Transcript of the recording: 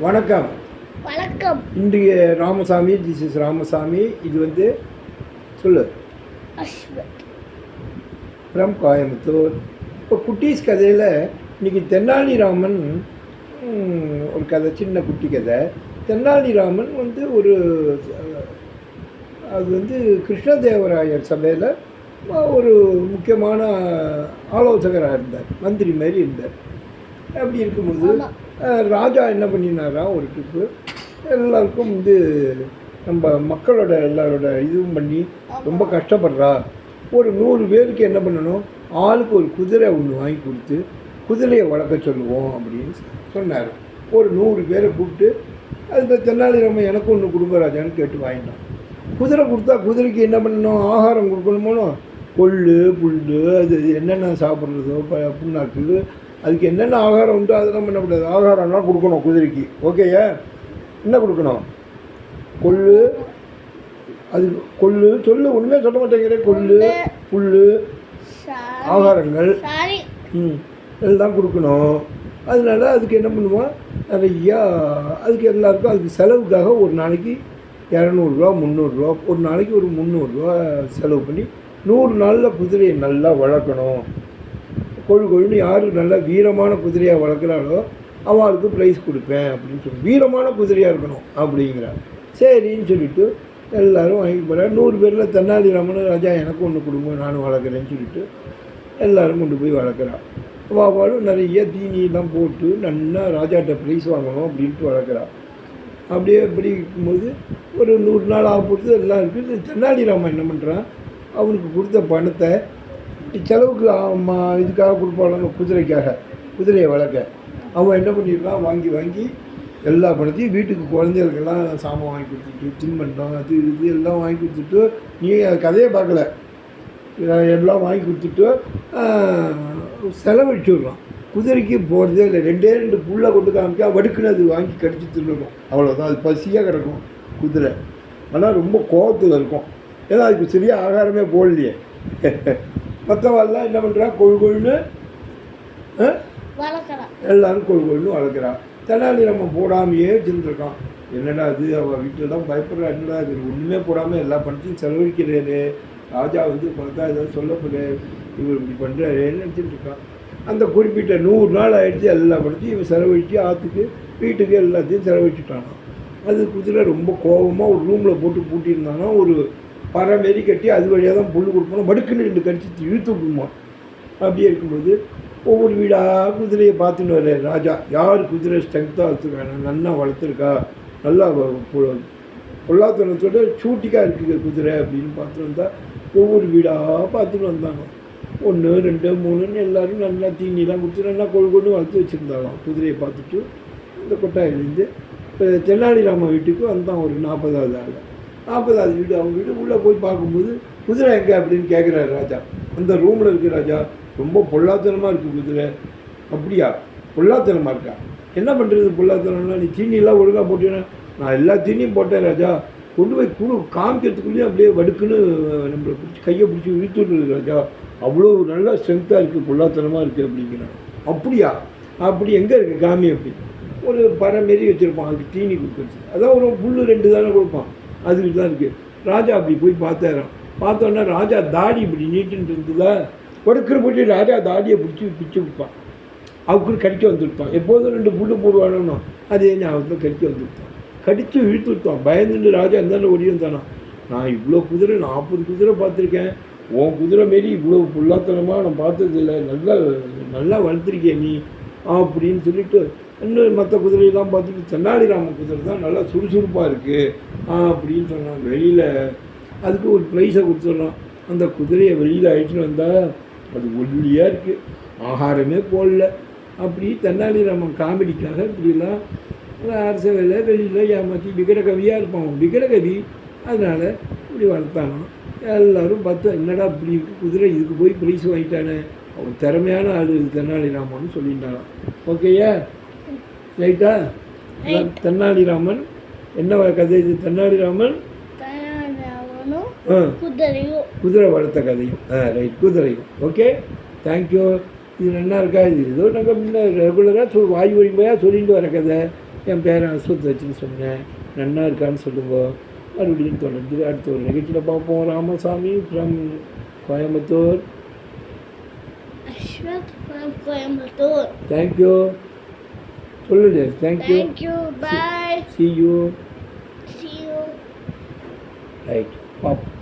வணக்கம். வணக்கம். இன்றைய ராமசாமி இஸ் ராமசாமி. இது வந்து சொல்லு. அஸ்வத். ஃப்ரம் கோயம்புத்தூர். இப்போ குட்டீஸ் கதையில் இன்னைக்கு தென்னாலிராமன் ஒரு கதை சின்ன குட்டி கதை. தென்னாலிராமன் வந்து ஒரு அது வந்து கிருஷ்ணதேவராயர் சபையில் ஒரு முக்கியமான ஆலோசகராக இருந்தார். மந்திரி மாதிரி இருந்தார். அப்படி இருக்கும்போது ராஜா என்ன பண்ணினாரா ஒரு ட்ரிப்பு எல்லாருக்கும் வந்து நம்ம மக்களோட எல்லாரோட இதுவும் பண்ணி ரொம்ப கஷ்டப்படுறா. ஒரு நூறு பேருக்கு என்ன பண்ணணும் ஆளுக்கு ஒரு குதிரை ஒன்று வாங்கி கொடுத்து குதிரையை வளர்க்க சொல்லுவோம் அப்படின்னு சொன்னார். ஒரு நூறு பேரை கூப்பிட்டு அதுக்கு தென்னாலிராமன் எனக்கு ஒன்று கொடுங்க ராஜான்னு கேட்டு வாங்கினான். குதிரை கொடுத்தா குதிரைக்கு என்ன பண்ணணும் ஆகாரம் கொடுக்கணுமோ கொள்ளு புல் அது என்னென்ன சாப்பிட்றதோ ப புண்ணாக்கு அதுக்கு என்னென்ன ஆகாரம் உண்டோ அதெல்லாம் பண்ணக்கூடாது ஆகாரம்லாம் கொடுக்கணும் குதிரைக்கு. ஓகேயா என்ன கொடுக்கணும்? கொள்ளு. அது கொள்ளு சொல்லு. ஒன்றுமே சொல்ல மாட்டேங்கிறேன் கொள்ளு புல் சாரி ஆகாரங்கள். ம் எல்லாம் கொடுக்கணும். அதனால அதுக்கு என்ன பண்ணுவோம்? நிறையா அதுக்கு எல்லாருக்கும் அதுக்கு செலவுக்காக ஒரு நாளைக்கு இரநூறுவா முந்நூறுரூவா ஒரு நாளைக்கு ஒரு முந்நூறுரூவா செலவு பண்ணி நூறு நாளில் குதிரையை நல்லா வளர்க்கணும். கொழு கொழுன்னு யார் நல்லா வீரமான குதிரையாக வளர்க்குறாளோ அவளுக்கு ப்ரைஸ் கொடுப்பேன் அப்படின்னு சொல்லி வீரமான குதிரையாக இருக்கணும் அப்படிங்கிறார். சரின்னு சொல்லிட்டு எல்லாரும் வாங்கி போகிறார் நூறு பேரில் தென்னாலிராமன் ராஜா எனக்கு ஒன்று கொடுங்க நானும் வளர்க்குறேன்னு சொல்லிட்டு எல்லோரும் கொண்டு போய் வளர்க்குறான் வாவாலும் நிறைய தீனியெல்லாம் போட்டு நல்லா ராஜாட்ட ப்ரைஸ் வாங்கணும் அப்படின்ட்டு வளர்க்குறான் அப்படியே இப்படி இருக்கும்போது ஒரு நூறு நாள் ஆக போகிறது எல்லாம் இருக்குது தென்னாலிராமன் என்ன பண்ணுறான் அவனுக்கு கொடுத்த பணத்தை செலவுக்கு இதுக்காக கொடுப்பாங்க குதிரைக்காக குதிரையை வளர்க்க. அவன் என்ன பண்ணியிருக்கான்? வாங்கி வாங்கி எல்லா பணத்தையும் வீட்டுக்கு குழந்தைகளுக்கெல்லாம் சாமான் வாங்கி கொடுத்துட்டு தின்பண்டம் அது இது எல்லாம் வாங்கி கொடுத்துட்டு நீ அது கதையை பார்க்கல. எல்லாம் வாங்கி கொடுத்துட்டு ஆஹ், செலவழிச்சு விட்றான் குதிரைக்கு போகிறதே இல்லை. ரெண்டே ரெண்டு புல்லை கொண்டு காமிக்கா வடுக்குன்னு அது வாங்கி கடிச்சு தின்னுக்கும் அவ்வளோதான் அது பசியாக கிடக்கும் குதிரை. ஆனால் ரொம்ப கோபத்தில் இருக்கும். ஏன்னா அதுக்கு சரியாக ஆகாரமே போடலையே. மற்றவெல்லாம் என்ன பண்ணுறா கொழு கொழுன்னு எல்லாரும் கொழு கொழுன்னு வளர்க்குறான் தெனாலி நம்ம போடாமையே வச்சுருக்கான் என்னடா அது அவள் வீட்டில் தான் பயப்படுறா. என்னடா இது? ஒன்றுமே போடாமல் எல்லா பணத்தையும் செலவழிக்கிறாரு. ராஜா வந்து பார்த்தா ஏதாவது சொல்லப்படுற இவர் இப்படி பண்ணுறாருன்னு நினச்சிட்டு இருக்கான். அந்த குறிப்பிட்ட நூறு நாள் ஆயிடுச்சு. எல்லா பணத்தையும் இவன் செலவழித்து ஆற்றுக்கு வீட்டுக்கு எல்லாத்தையும் செலவழிச்சுட்டானான் அது குதிரை ரொம்ப கோபமாக ஒரு ரூமில் போட்டு பூட்டியிருந்தானா? ஒரு பறை மாரி கட்டி அது வழியாக தான் புல் கொடுக்கணும். மடுக்குன்னு ரெண்டு கடிச்சு இழுத்து விடுமா அப்படியே இருக்கும்போது ஒவ்வொரு வீடாக குதிரையை பார்த்துன்னு வர ராஜா. யார் குதிரை ஸ்ட்ரென்த்தாக வச்சுருக்காங்க நல்லா வளர்த்துருக்கா? நல்லா பொல்லாத்தனத்தோட சூட்டிக்காக இருக்குது குதிரை அப்படின்னு பார்த்துட்டு வந்தால் ஒவ்வொரு வீடாக பார்த்துட்டு வந்தாங்க. ஒன்று ரெண்டு மூணுன்னு எல்லோரும் நல்லா தீனிலாம் கொடுத்து நல்லா கொழு கொண்டு வளர்த்து வச்சுருந்தாலும் குதிரையை பார்த்துட்டு இந்த கொட்டாயிலேருந்து இப்போ தென்னாலிராம வீட்டுக்கு வந்தான் ஒரு நாற்பதாவது ஆள். நாற்பதாவது வீடு அவங்க வீடு உள்ளே போய் பார்க்கும்போது குதிரை எங்கே அப்படின்னு கேட்குறாரு ராஜா. அந்த ரூமில் இருக்கு ராஜா. ரொம்ப பொல்லாத்தனமாக இருக்குது குதிரை. அப்படியா? பொல்லாத்தனமாக இருக்கா? என்ன பண்ணுறது பொல்லாத்தனம்னா நீ தீனியெல்லாம் ஒழுங்காக போட்டீங்கன்னா நான் எல்லா தீனியும் போட்டேன் ராஜா. கொண்டு போய் குழு காமிக்கிறதுக்குள்ளேயே அப்படியே வடுக்குன்னு நம்மளை பிடிச்சி கையை பிடிச்சி இழுத்து விடுறது ராஜா. அவ்வளோ நல்லா ஸ்ட்ரென்த்தாக இருக்குது பொல்லாத்தனமாக இருக்குது அப்படிங்கிறான் அப்படியா? அப்படி எங்கே இருக்குது காமி அப்படி? ஒரு பறை மாரி வச்சுருப்பான் அதுக்கு தீனி கொடுக்குறது. அதான் ஒரு புல் ரெண்டு தானே கொடுப்பான். அதுக்கு தான் இருக்குது ராஜா அப்படி போய் பார்த்தாராம். பார்த்தோன்னா ராஜா தாடி இப்படி நீட்டுன்னு இருந்ததா கொடுக்குற போட்டு ராஜா தாடியை பிடிச்சி பிடிச்சி விட்பான் அவருக்கு கடிக்க வந்துருப்பான். எப்போதும் ரெண்டு புல்லு போடுவானோ அதே ஞாபகத்தில் கடிக்க வந்துருப்பான். கடித்து இழுத்து விட்டான். பயந்துட்டு ராஜா இருந்தாலும் ஓடி வந்தானா? நான் இவ்வளோ குதிரை நாற்பது குதிரை பார்த்துருக்கேன். உன் குதிரை மாரி இவ்வளோ புல்லாத்தனமாக நான் பார்த்ததில்ல. நல்லா நல்லா வளர்த்துருக்கேன் நீ? அப்படின்னு சொல்லிட்டு இன்னும் மற்ற குதிரையெல்லாம் பார்த்துட்டு தென்னாலிராமன் குதிரை தான் நல்லா சுறுசுறுப்பாக இருக்குது அப்படின்னு சொன்னான் வெளியில் அதுக்கு ஒரு ப்ரைஸை கொடுத்துட்றான் அந்த குதிரையை வெளியில் அழைச்சிட்டு வந்தால் அது ஒல்லியாக இருக்குது ஆகாரமே போடல. அப்படி தென்னாலிராமன் காமெடிக்காக இப்படிலாம் அரசவையில் வெளியில் ஏமாற்றி விகடகவியாக இருப்பான். விகடகவி அதனால் இப்படி வளர்த்தானோ எல்லோரும் பார்த்தா என்னடா இப்படி இருக்கு குதிரை? இதுக்கு போய் ப்ரைஸ் வாங்கிட்டானே. அவன் திறமையான ஆள் இது தென்னாலிராமன் சொல்லிட்டானான் ஓகேயா ரைட்டா தென்னாலிராமன். என்ன கதை இது? தென்னாடி தென்னாலிராமன் குதிரை வளர்த்த கதையும். ஆ ரைட் குதிரையும். ஓகே தேங்க்யூ இது நல்லா இருக்கா? இது ஏதோ நாங்கள் முன்னே ரெகுலராக சொல் வாய் வழிமையாக சொல்லிட்டு வர கதை. என் பேரை அஸ்வத் வச்சுன்னு சொன்னேன். நல்லா இருக்கான்னு சொல்லுங்க. மறுபடியும் தொடர்ந்து அடுத்த ஒரு நிகழ்ச்சியில் பார்ப்போம். Ramasamy from Coimbatore. Aswath from Coimbatore. Thank you Full. Thank, you. Thank you. Bye. See, you. See you.